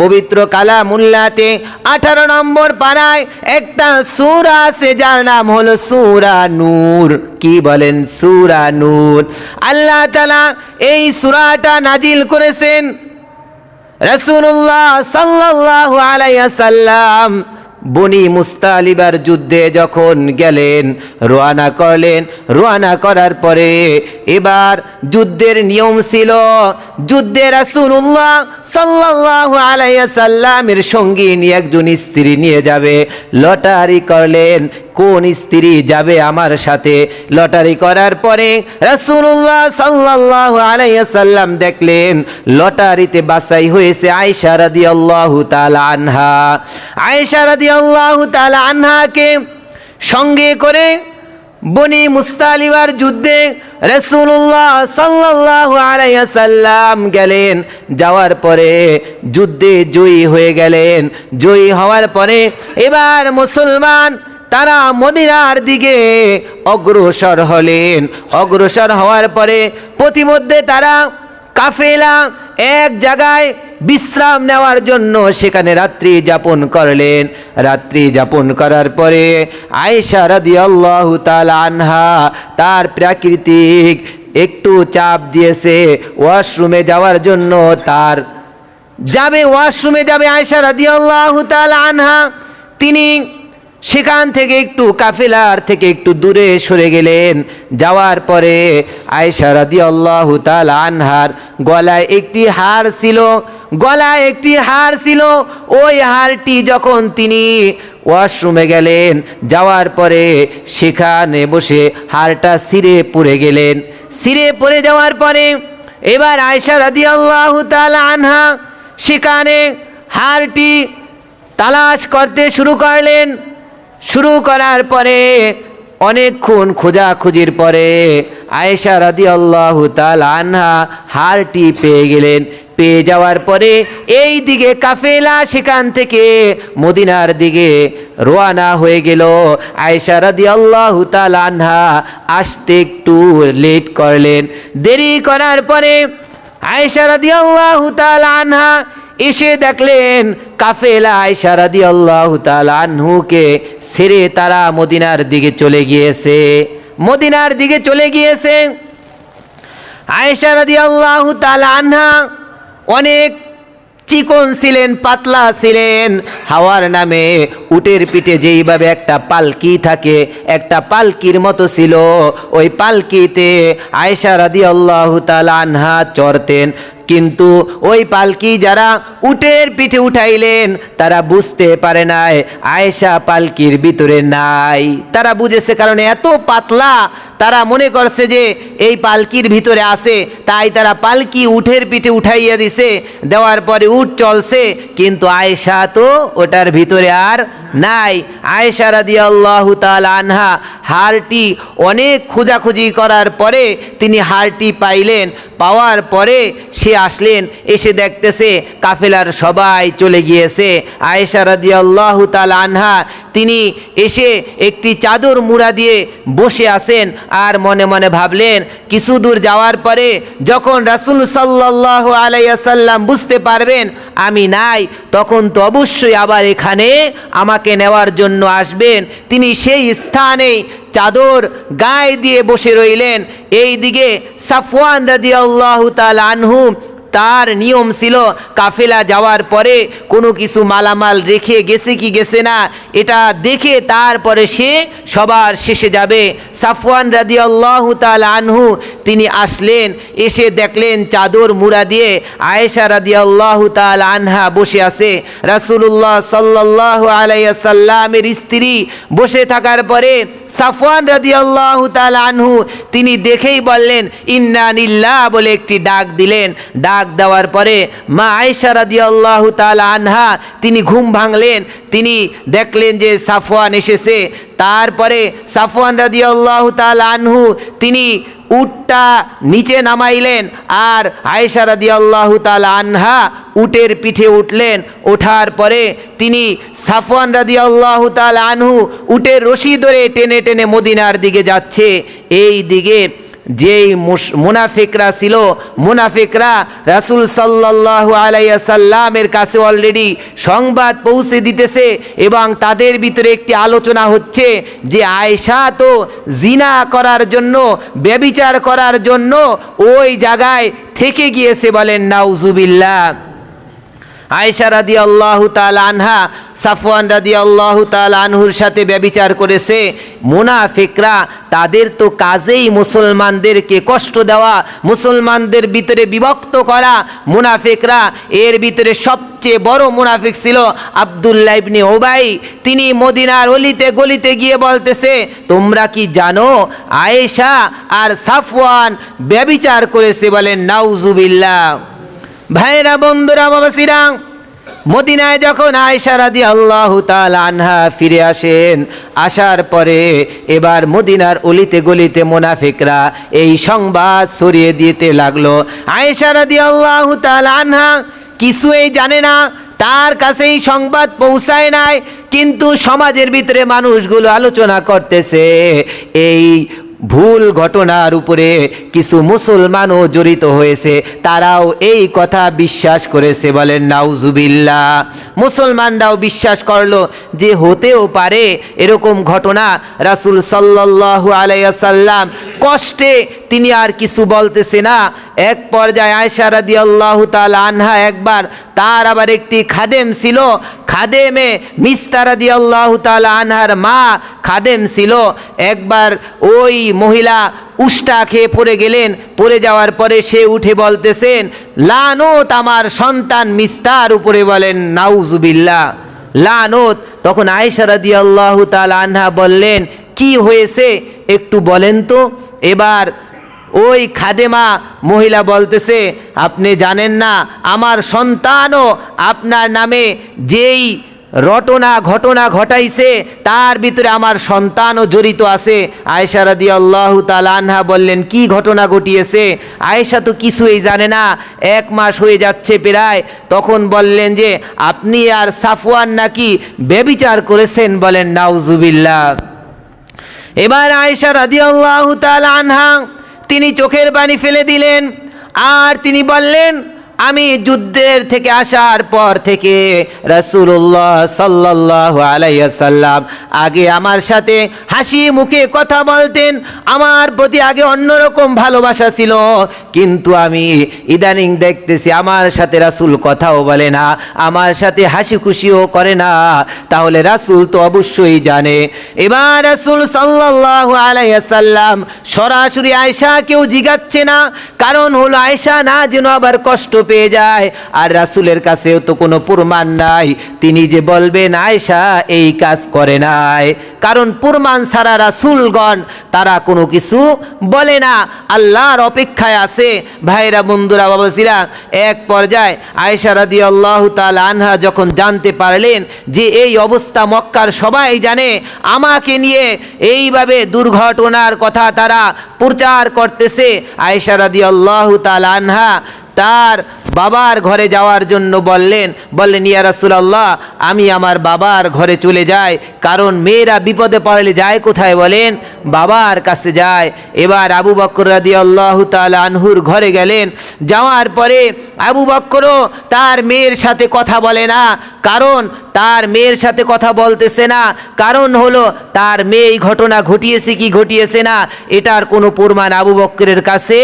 পবিত্র কালামুল্লাতে আঠারো নম্বর পাড়ায় একটা সুরা আছে, যার নাম হলো সুরা নূর। কি বলেন সুরা নূর? আল্লাহ তালা এই সুরাটা নাজিল করেছেন রসুল্লাহ সাল্লাহ আলাই সাল্লাম বনি মুস্তালিবার যুদ্ধে যখন গেলেন, রোয়ানা করলেন। রোয়ানা করার পরে এবার যুদ্ধের নিয়ম ছিল, যুদ্ধে রাসুল্লাহ সাল্লাহ আলাইয়া সাল্লামের সঙ্গী নিয়ে একজন স্ত্রী নিয়ে যাবে। লটারি করলেন কোন স্ত্রী যাবে আমার সাথে? লটারি করার পরে রাসূলুল্লাহ সাল্লাল্লাহু আলাইসাল্লাম দেখলেন, লটারিতে বাছাই হয়েছে আয়েশা রাদিয়াল্লাহু তাআলা আনহা। আয়েশা রাদিয়াল্লাহু তাআলা আনহাকে সঙ্গে করে বনি মুস্তালিবার যুদ্ধে রসুল্লাহ সাল্লাল্লাহু আলাইসাল্লাম গেলেন। যাওয়ার পরে যুদ্ধে জয়ী হয়ে গেলেন। জয়ী হওয়ার পরে এবার মুসলমান তারা মদিনার দিকে অগ্রসর হলেন। অগ্রসর হওয়ার পরে প্রতিমধ্যে তারা কাফেলা এক জায়গায় বিশ্রাম নেওয়ার জন্য সেখানে রাত্রি যাপন করলেন। রাত্রি যাপন করার পরে আয়েশা রাদিয়াল্লাহু তাআলা আনহা তার প্রাকৃতিক একটু চাপ দিয়েছে ওয়াশরুমে যাওয়ার জন্য তার যাবে, ওয়াশরুমে যাবে আয়েশা রাদিয়াল্লাহু তাআলা আনহা। তিনি সেখান থেকে একটু কাফিলার থেকে একটু দূরে সরে গেলেন। যাওয়ার পরে আয়েশা রাদিয়াল্লাহু তাআলা আনহার গলায় একটি হার ছিল, গলায় একটি হার ছিল। ওই হারটি যখন তিনি ওয়াশরুমে গেলেন, যাওয়ার পরে সেখানে বসে হারটা সিরে পড়ে গেলেন। সিরে পড়ে যাওয়ার পরে এবার আয়েশা রাদিয়াল্লাহু তাআলা আনহা সেখানে হারটি তালাশ করতে শুরু করলেন। শুরু করার পরে, অনেকক্ষণ খোঁজাখুঁজির পরে আয়েশা রাদি আল্লাহ আনহা হারটি পেয়ে গেলেন। পেয়ে যাওয়ার পরে এই দিকে কাফেলা সেখান থেকে মদিনার দিকে রোয়ানা হয়ে গেল। আয়েশা রাদি আল্লাহ আনহা আসতে একটু লেট করলেন। দেরি করার পরে আয়েশা রাদি আল্লাহ আনহা এসে দেখলেন কাফেলা আয়সা রাদি আল্লাহ আনহুকে ছেড়ে তারা মদিনার দিকে চলে গিয়েছে। মদিনার দিকে চলে গিয়েছে। আয়েশা রাদি আল্লাহ আনহা অনেক চিকন ছিলেন, পাতলা ছিলেন। হাওয়ার নামে উটের পিঠে যেইভাবে একটা পালকি থাকে, একটা পালকির মতো ছিল। ওই পালকিতে আয়েশা রাদি আল্লাহ আনহা চড়তেন। কিন্তু ওই পালকি যারা উটের পিঠে উঠাইলেন, তারা বুঝতে পারে নাই, আয়েশা পালকির ভিতরে নাই। তারা বুঝেছে কারণ এত পাতলা, তারা মনে করছে যে এই পালকির ভিতরে আছে, তাই তারা পালকি উঠের পিঠে উঠাইয়া দিছে, দেওয়ার পরে উঠ চলছে, কিন্তু আয়েশা তো ওটার ভিতরে আর নাই। আয়েশা রাদিয়াল্লাহু তাআলা আনহা হারটি অনেক খোঁজাখুঁজি করার পরে তিনি হারটি পাইলেন। পাওয়ার পরে সে আসলেন, এসে দেখতেছে কাফেলার সবাই চলে গিয়েছে। আয়েশা রাদিয়াল্লাহু তাআলা আনহা, তিনি এসে একটি চাদর মুড়া দিয়ে বসে আছেন আর মনে মনে ভাবলেন, কিছু দূর যাওয়ার পরে যখন রাসূল সাল্লাল্লাহু আলাইসাল্লাম বুঝতে পারবেন, আমি নাই, তখন তো অবশ্যই আবার এখানে আমাকে নেওয়ার জন্য আসবেন। তিনি সেই স্থানে চাদর গায়ে দিয়ে বসে রইলেন। এই দিকে সাফওয়ান রাদিয়াল্লাহু তাআলা আনহু তার নিয়ম ছিল কাফেলা যাওয়ার পরে কোনো কিছু মালামাল রেখে গেছে কি গেছে না, এটা দেখে তারপরে সে সবার শেষে যাবে। সাফওয়ান রাদি আল্লাহ আনহু, তিনি আসলেন, এসে দেখলেন চাদর মুড়া দিয়ে আয়েশা রাদি আল্লাহ আনহা বসে আছে। রাসুল্লাহ সাল্লাহ আলাইসাল্লামের স্ত্রী বসে থাকার পরে সাফওয়ান রাদি আল্লাহ আনহু, তিনি দেখেই বললেন, ইন্না নিল্লাহ বলে একটি ডাক দিলেন। ডাক দেওয়ার পরে মা আয়েশা রাদি আল্লাহ তাল আনহা, তিনি ঘুম ভাঙলেন, তিনি দেখলেন যে সাফওয়ান এসেছে। তারপরে সাফওয়ান রাদি আল্লাহ তাল আনহু, তিনি উটটা নিচে নামাইলেন আর আয়েশা রাদি আল্লাহ তাল আনহা উটের পিঠে উঠলেন। ওঠার পরে তিনি সাফওয়ান রাদি আল্লাহ তাল আনহু উটের রশি ধরে টেনে টেনে মদিনার দিকে যাচ্ছে। এই দিকে যেই মুনাফিকরা ছিল, মুনাফিকরা রাসুল সাল্লাল্লাহু আলাইসাল্লামের কাছে অলরেডি সংবাদ পৌঁছে দিতেছে এবং তাদের ভিতরে একটি আলোচনা হচ্ছে যে আয়সা তো জিনা করার জন্য, ব্যবিচার করার জন্য ওই জায়গায় থেকে গিয়েছে বলেন, নাউজুবিল্লাহ। আয়েশা রাদি আল্লাহ তাল আনহা, সাফওয়ান রাদি আল্লাহ তাল আনহুর সাথে ব্যবিচার করেছে। মুনাফিকরা তাদের তো কাজেই মুসলমানদেরকে কষ্ট দেওয়া, মুসলমানদের ভিতরে বিভক্ত করা। মুনাফিকরা এর ভিতরে সবচেয়ে বড় মুনাফিক ছিল আবদুল্লাহ ইবনে ওবাই তিনি মদিনার অলিতে গলিতে গিয়ে বলতেছে, তোমরা কি জানো, আয়েশা আর সাফওয়ান ব্যবিচার করেছে বলেন নাউজুবিল্লাহ। ভাইরা, বন্ধুরা, বাবাসিরা, মদিনায় যখন আয়সা রাদি আল্লাহ আনহা ফিরে আসেন, আসার পরে এবার মদিনার অলিতে গলিতে মোনাফিকরা এই সংবাদ ছড়িয়ে দিতে লাগল। আয়সা রাদি আল্লাহ আনহা কিছুই জানে না, তার কাছে এই সংবাদ পৌঁছায় নাই, কিন্তু সমাজের ভিতরে মানুষগুলো আলোচনা করতেছে, এই ভুল ঘটনার উপরে কিছু মুসলমানও জড়িত হয়েছে, তারাও এই কথা বিশ্বাস করেছে বলেন নাউজুবিল্লা মুসলমানরাও বিশ্বাস করল যে হতেও পারে এরকম ঘটনা রাসুল সাল্লাল্লাহু আলাইসাল্লাম কষ্টে তিনি আর কিছু বলতেছে না। এক পর্যায়ে আয়সা রাদি আল্লাহ আনহা একবার তার আবার একটি খাদেম ছিল। খাদেমে মিস্তারা দি আল্লাহ আনহার মা খাদেম ছিল। একবার ওই মহিলা উষ্টা খেয়ে পড়ে গেলেন। পড়ে যাওয়ার পরে সে উঠে বলতেছেন, লানত আমার সন্তান মিস্তার উপরে বলেন নাউজুবিল্লা লানত তখন আয়েশা রাদি আল্লাহ আনহা বললেন, কি হয়েছে? একটু বলেন তো। এবার ওই খাদেমা মহিলা বলতেছে, আপনি জানেন না, আমার সন্তানও আপনার নামে যেই রটনা ঘটনা ঘটাইছে, তার ভিতরে আমার সন্তানও জড়িত আছে। আয়েশা রাদি আল্লাহ আনহা বললেন, কি ঘটনা ঘটিয়েছে? আয়েশা তো কিছুই জানে না। এক মাস হয়ে যাচ্ছে প্রায়। তখন বললেন যে, আপনি আর সাফওয়ান নাকি বেবিচার করেছেন? বলেন, নাউজুবিল্লাহ। এবার আয়েশা রাদিয়াল্লাহু তাআলা আনহা, তিনি চোখের পানি ফেলে দিলেন। আর তিনি বললেন আমি যুদ্ধের থেকে আসার পর থেকে রাসূলুল্লাহ সাল্লাল্লাহু আলাইহি সাল্লাম আগে আমার সাথে হাসি মুখে কথা বলতেন, আমার প্রতি আগে অন্যরকম ভালোবাসা ছিল। কিন্তু আমি ইদানিং দেখতেছি আমার সাথে রাসূল কথাও বলে না, আমার সাথে হাসি খুশিও করে না। তাহলে রাসূল তো অবশ্যই জানে। এবার রাসূল সাল্লাল্লাহু আলাইসাল্লাম সরাসরি আয়েশা কেউ জিগাচ্ছে না, কারণ হলো আয়েশা না যেন আবার কষ্ট পেয়ে যায়। আর রাসূলের কাছেও তো কোনো প্রমাণ নাই। তিনি যে বলবেন, আয়েশা, এই কাজ করে নাই। কারণ প্রমাণ ছাড়া রাসূলগণ, তারা কোনো কিছু বলে না। আল্লাহর অপেক্ষায় আছে। ভাইরা, বন্ধুরা বাবাসিরা এক পর্যায়ে আয়েশা রাদিয়াল্লাহু তাআলা আনহা যখন জানতে পারলেন যে এই অবস্থা মক্কার সবাই জানে, আমাকে নিয়ে এইভাবে দুর্ঘটনার কথা তারা প্রচার করতেছে। আয়েশা রাদিয়াল্লাহু তাল আনহা তার বাবার ঘরে যাওয়ার জন্য বললেন বললেন, ইয়া রাসুলাল্লাহ, আমি আমার বাবার ঘরে চলে যাই, কারণ মেয়েরা বিপদে পড়লে যায় কোথায় বলেন? বাবার কাছে যায়। এবার আবু বক্কর রাদি আল্লাহ তাল আনহুর ঘরে গেলেন। যাওয়ার পরে আবু বক্করও তার মেয়ের সাথে কথা বলে না। কারণ তার মেয়ের সাথে কথা বলতেছে না। কারণ হলো তার মেয়ে এই ঘটনা ঘটিয়েছে কি ঘটিয়েছে না, এটার কোনো প্রমাণ আবু বক্করের কাছে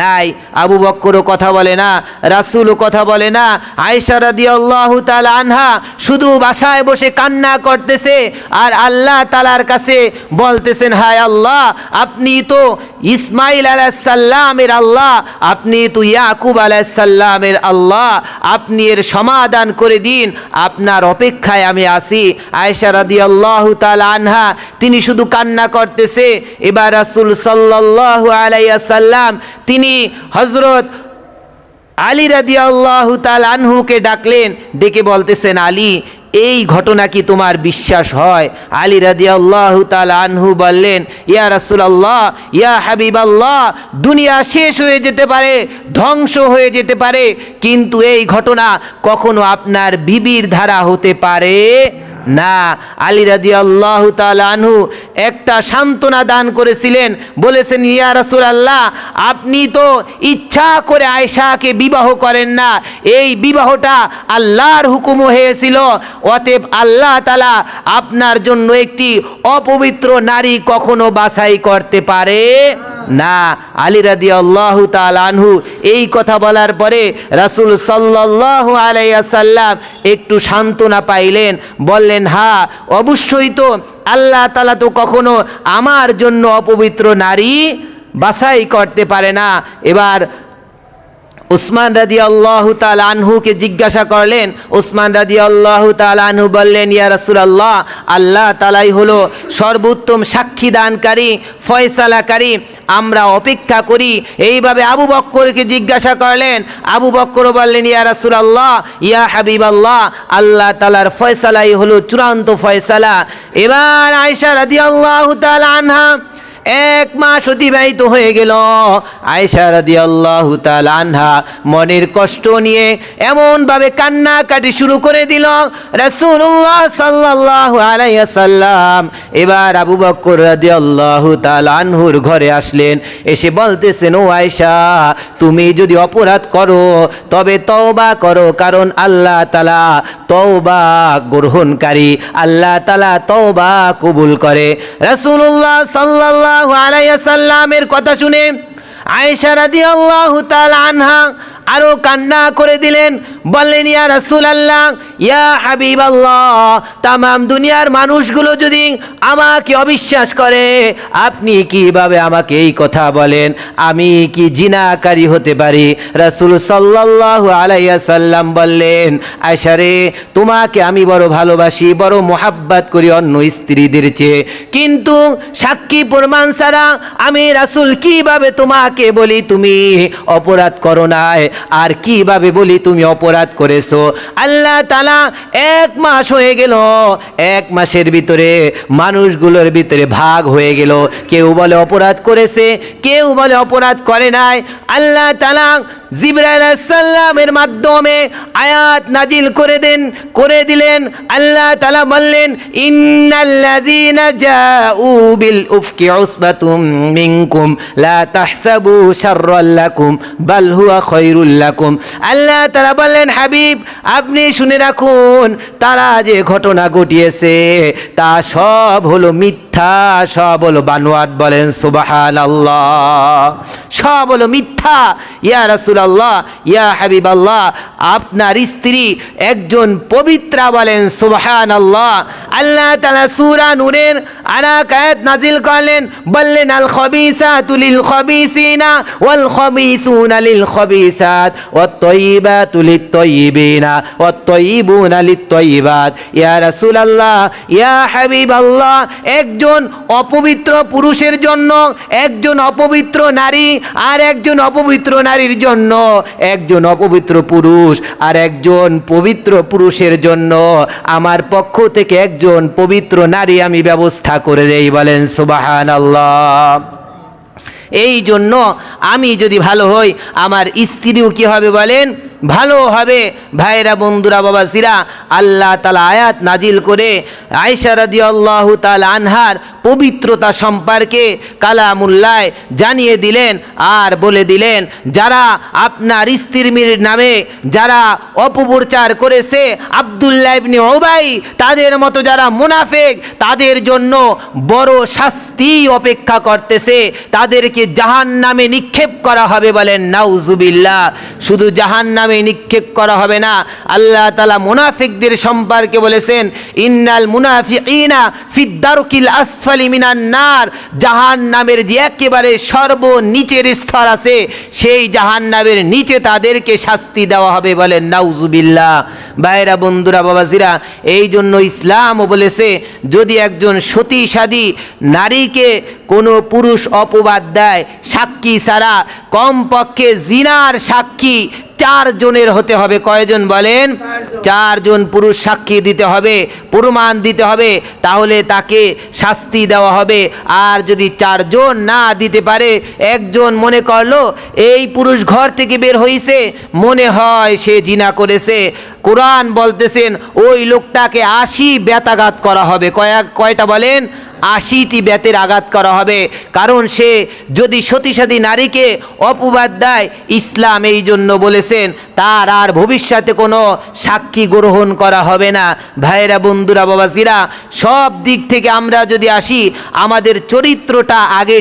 নাই। আবু বক্করও কথা বলে না, রাসূলও কথা বলে না। আয়েশা রাদিয়াল্লাহু আনহা শুধু বাসায় বসে কান্না করতেছে আর আল্লাহ তালার কাছে বলতেছেন, হায় আল্লাহ, আপনি তো ইসমাইল আলাইসাল্লামের আল্লাহ, আপনি তো ইয়াকুব আলাইসাল্লামের আল্লাহ, আপনি এর সমাধান করে দিন আপনার অপেক্ষায় আমি আসি আয়েশা রাদি আল্লাহ আনহা, তিনি শুধু কান্না করতেছে। এবার রাসুল সাল্লাহ আলাইসাল্লাম তিনি হজরত আলী রাদি আল্লাহ তাল আনহুকে ডাকলেন, ডেকে বলতেছেন, আলী এই ঘটনা কি তোমার বিশ্বাস হয়? আলী রাদিয়াল্লাহু তাল আনহু বললেন, ইয়া রাসূলুল্লাহ, ইয়া হাবিব আল্লাহ দুনিয়া শেষ হয়ে যেতে পারে, ধ্বংস হয়ে যেতে পারে, কিন্তু এই ঘটনা কখনো আপনার বিবির ধারা হতে পারে না, আলী রাদি আল্লাহ আনহু একটা সান্ত্বনা দান করেছিলেন। বলেছেন, ইয়া রাসুল আল্লাহ আপনি তো ইচ্ছা করে আয়সাকে বিবাহ করেন না। এই বিবাহটা আল্লাহর হুকুম হয়েছিল। অতএব আল্লাহ তালা আপনার জন্য একটি অপবিত্র নারী কখনো বাছাই করতে পারে। না, আলী রাদি আল্লাহ আনহু, এই কথা বলার পরে রাসুল সাল্লাহ আলাইসাল্লাম একটু সান্ত্বনা পাইলেন, বললেন, হা, অবশ্যই তো আল্লাহ তালা তো কখনো আমার জন্য অপবিত্র নারী বাসাই করতে পারে না। এবার উসমান রাজি আল্লাহ তাল আনহুকে জিজ্ঞাসা করলেন, উসমান রাজি আল্লাহ তাল আনহু বললেন, ইয়া রাসূলুল্লাহ, আল্লাহ তালাই হলো সর্বোত্তম সাক্ষী দানকারী ফয়সালাকারী আমরা অপেক্ষা করি। এইভাবে আবু বক্করকে জিজ্ঞাসা করলেন। আবু বক্কর বললেন, ইয়া রাসূলুল্লাহ, ইয়া হাবিব আল্লাহ আল্লাহ তালার ফয়সালাই হলো চূড়ান্ত ফয়সালা। এবার আয়সা রাজি আল্লাহ তাল আনহা এক মাস অতিবাহিত হয়ে গেল। আয়সা রাদি আল্লাহ আনহা মনের কষ্ট নিয়ে এমনভাবে কান্নাকাটি শুরু করে দিল, রাসূলুল্লাহ সাল্লাল্লাহু আলাইহি সাল্লাম এবার আবু বকর রাদি আল্লাহ আনহুর ঘরে আসলেন। এসে বলতেছেন, ও আয়সা তুমি যদি অপরাধ করো, তবে তওবা করো, কারণ আল্লাহ তালা তওবা গ্রহণকারী। আল্লাহ তালা তওবা কবুল করে। রাসূলুল্লাহ সাল্লাল্লাহু আলাইহি সাল্লামের কথা শুনে আয়েশা রাদিয়াল্লাহু তাআলা আনহা আরও কান্না করে দিলেন বললেন, ইয়া রাসুল আল্লাহ ইয়া হাবিবাল্লাহ, তামাম দুনিয়ার মানুষগুলো যদি আমাকে অবিশ্বাস করে, আপনি কীভাবে আমাকে এই কথা বলেন? আমি কি জিনাকারী হতে পারি? রাসূল সাল্লাল্লাহু আলাইহি সাল্লাম বললেন, আয়েশা রে, তোমাকে আমি বড় ভালোবাসি, বড় মোহাব্বাত করি অন্য স্ত্রীদের চেয়ে। কিন্তু সাক্ষী প্রমাণ ছাড়া আমি রাসূল কীভাবে তোমাকে বলি তুমি অপরাধ করো নাই? আর কীভাবে বলি তুমি অপরাধ করেছ। আল্লাহ তালা এক মাস হয়ে গেল, এক মাসের ভিতরে মানুষগুলোর ভিতরে ভাগ হয়ে গেল। কেউ বলে অপরাধ করেছে, কেউ বলে অপরাধ করে নাই। আল্লাহ তালা জিব্রাইল সাল্লামের মাধ্যমে আয়াত নাজিল করে দেন, করে দিলেন। আল্লাহ তালা বললেন তাহসাবু আল্লাহ তালা বললেন, হাবিব, আপনি শুনে রাখুন, তারা যে ঘটনা ঘটিয়েছে, তা সব হলো মিথ্যা। সব হলো বানোয়াট বলেন, সুবহানাল্লাহ। সব হলো মিথ্যা। ইয়া রাসুল আল্লাহ ইয়া হাবিব আল্লাহ আপনার স্ত্রী একজন পবিত্রা বলেন সুবাহান আল্লাহ তাআলা সুরা নূরের আরাক আয়াত নাজিল করলেন, বললেন, আল খবিসাতু লিল খবিসিনা ওয়াল খবিসুনা লিল খবিসাত ওয়াত তয়্যিবাতু লিত তয়্যিবিনা ওয়াত তয়্যিবুনা লিত তয়্যিবাত ইয়া রাসূলুল্লাহ, ইয়া হাবিবাল্লাহ, একজন অপবিত্র পুরুষের জন্য, একজন অপবিত্র নারী, আর একজন অপবিত্র নারীর জন্য, একজন অপবিত্র পুরুষ, আর একজন পবিত্র পুরুষের জন্য। আমার পক্ষ থেকে একজন পবিত্র নারী আমি ব্যবস্থা করে দেই বলেন সুবাহান আল্লাহ এই জন্য আমি যদি ভালো হই, আমার স্ত্রীও কি হবে বলেন? ভালো হবে। ভাইরা বন্ধুরা বাবা সিরা আল্লাহ তালা আয়াত নাজিল করে আয়সারাদি আল্লাহ তাল আনহার পবিত্রতা সম্পর্কে কালামুল্লায় জানিয়ে দিলেন আর বলে দিলেন, যারা আপনার স্ত্রীর নামে যারা অপপ্রচার করেছে আবদুল্লাহ ইবনে ওবাই তাদের মতো যারা মুনাফেক, তাদের জন্য বড় শাস্তি অপেক্ষা করতেছে। তাদেরকে জাহান নামে নিক্ষেপ করা হবে বলেন, নাউজুবিল্লাহ। শুধু জাহান নামে নিক্ষেপ করা হবে না, আল্লাহ তালা মুনাফিকদের সম্পর্কে বলেছেন, ইন্নাল মুনাফি মুনাফিকিনা ফিদ্দারকিল আসফালি মিনান নার জাহান নামের যে একেবারে সর্বনিচের স্তর আছে, সেই জাহান নামের নিচে তাদেরকে শাস্তি দেওয়া হবে বলেন নাউজুবিল্লাহ। ভাইরা বন্ধুরা বাবাজিরা এই জন্য ইসলামও বলেছে যদি একজন সতী সাদী নারীকে কোনো পুরুষ অপবাদ দেয় সাক্ষী ছাড়া কমপক্ষে জিনার সাক্ষী চারজনের হতে হবে। কয়জন বলেন? চারজন পুরুষ সাক্ষী দিতে হবে প্রমাণ দিতে হবে তাহলে তাকে শাস্তি দেওয়া হবে। আর যদি চারজন না দিতে পারে একজন মনে করল এই পুরুষ ঘর থেকে বের হইছে মনে হয় সে জিনা করেছে। কোরআন বলতেছেন, ওই লোকটাকে আশি ব্যতাঘাত করা হবে। কয়েক কয়টা বলেন? আশিটি ব্যাতের আঘাত করা হবে। কারণ সে যদি সতীসাধী নারীকে অপবাদ দেয়, ইসলাম এই জন্য বলেছেন, তার আর ভবিষ্যতে কোনো সাক্ষী গ্রহণ করা হবে না। ভাইয়েরা, বন্ধুরা, বাবাজিরা, সব দিক থেকে আমরা যদি আসি, আমাদের চরিত্রটা আগে